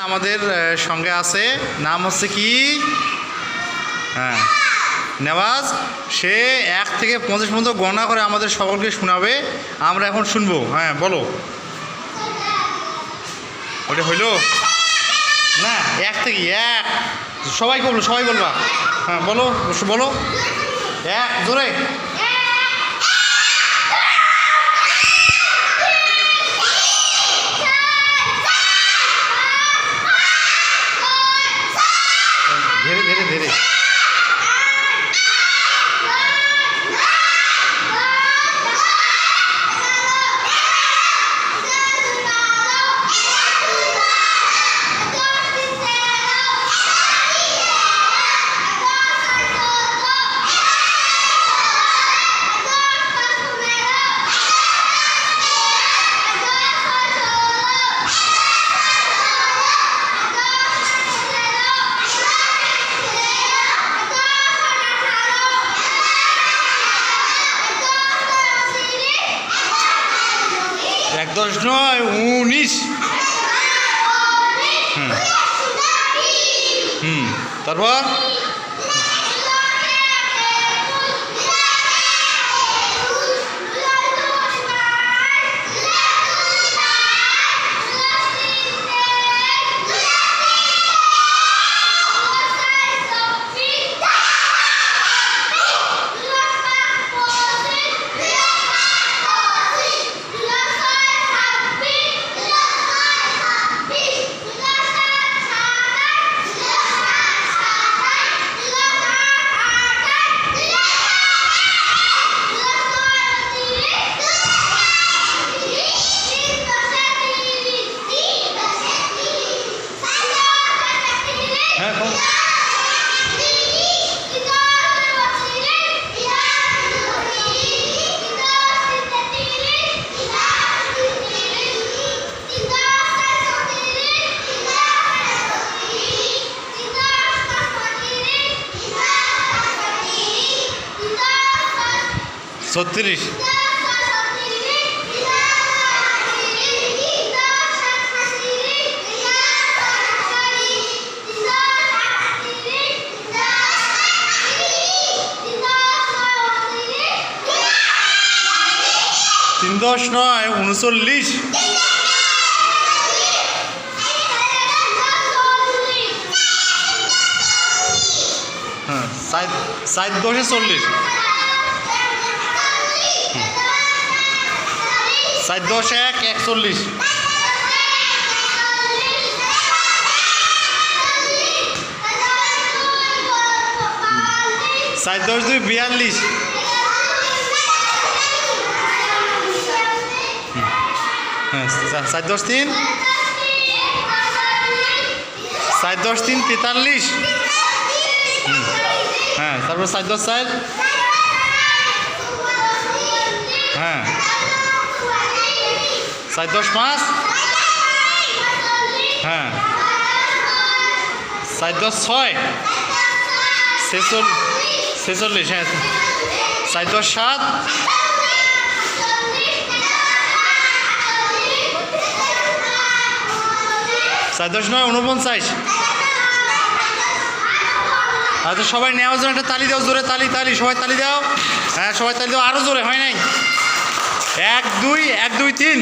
আমাদের সঙ্গে আছে। নাম হচ্ছে কি? হ্যাঁ নেওয়াজ। সে এক থেকে পঞ্চাশ পর্যন্ত গণনা করে আমাদের সকলকে শোনাবে। আমরা এখন শুনব। হ্যাঁ বলো। ওটা হইল? না, এক থেকে, এক। সবাই বলব সবাই বলবা। হ্যাঁ বলো বলো। এক, জোরে। দশ নয় উনিশ। হুম। হুম। তারপর? কও। ছত্রিশ তিন দশ নয়, উনচল্লিশ। হ্যাঁ সাত সাত দশে চল্লিশ। সাত দশ এক, একচল্লিশ। সাত দশ দুই, বিয়াল্লিশ। সা- সাত দশ তিন। সাত দশ তিন, তেতাল্লিশ। হ্যাঁ তারপর সাত দশ চার হ্যাঁ। সাত দশ, পাঁচ। হ্যাঁ। সাত দশ, ছয়। ছেচল ছেচল্লিশ হ্যাঁ। সাত দশ, সাত। সাত দশ নয় উনপঞ্চাশ আচ্ছা সবাই নেওয়ার জন্য একটা তালি দাও, জোরে তালি তালি, সবাই তালি দাও। হ্যাঁ সবাই তালি দাও আরও জোরে, হয় নাই? এক, দুই এক, দুই, তিন।